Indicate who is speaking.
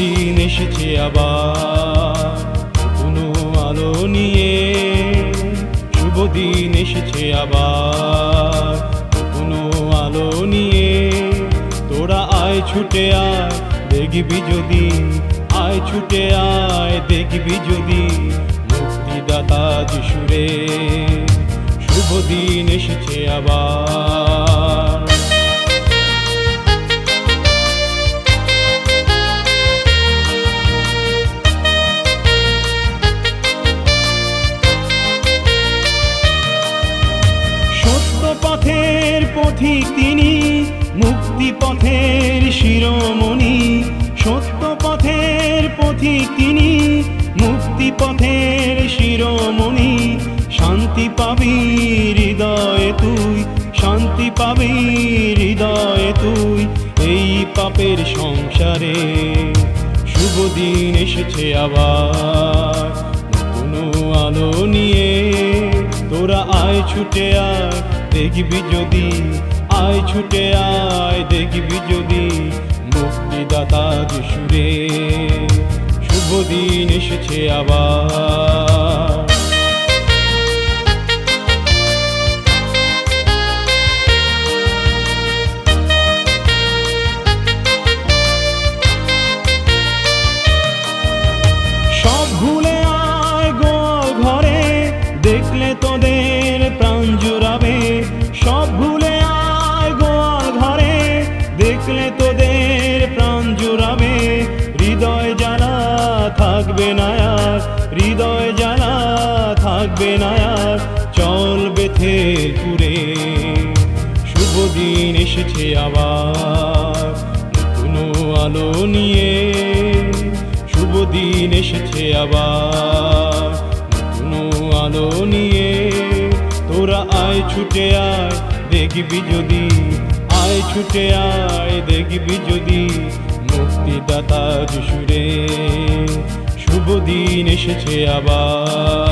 Speaker 1: দিন এসেছে আবার। কোনো আলো নিয়ে শুভ দিন এসেছে আবার। কোনো আলো নিয়ে তোরা আয় ছুটে আয়, দেখবি যদি, আয় ছুটে আয়, দেখবি যদি মুক্তিদাতা যিশুরে। শুভ দিন এসেছে আবার। পথিক তিনি, মুক্তি পথের শিরোমণি। সত্য পথের পথিক তিনি, মুক্তি পথের শিরোমণি। শান্তি পাবি হৃদয়ে তুই, শান্তি পাবি হৃদয়ে তুই। এই পাপের সংসারে শুভ দিন এসেছে আবার। নতুন আলো নিয়ে তোরা আয় ছুটে আয়, দেখবি যদি। আয় ছুটে আয়, দেখবি যদি। মুক্তিদাতা যিশুরে, শুভ দিন এসেছে আবার। দেখলে তোদের প্রাণ জুড়াবে। সব ভুলে আয় গোয়াল ঘরে, দেখলে তোদের প্রাণ জুড়াবে। হৃদয় জানা থাকবে হৃদয় জানা থাকবে পুরে শুভ দিন এসেছে আবার। নতুন আলো নিয়ে শুভ দিন এসেছে আবার। নতুন আলো নিয়ে আয়, ছুটে আয়, দেখবি যদি। আয়, ছুটে আয়, দেখবি যদি। মুক্তিদাতা যিশুরে, শুভ দিন এসেছে আবার।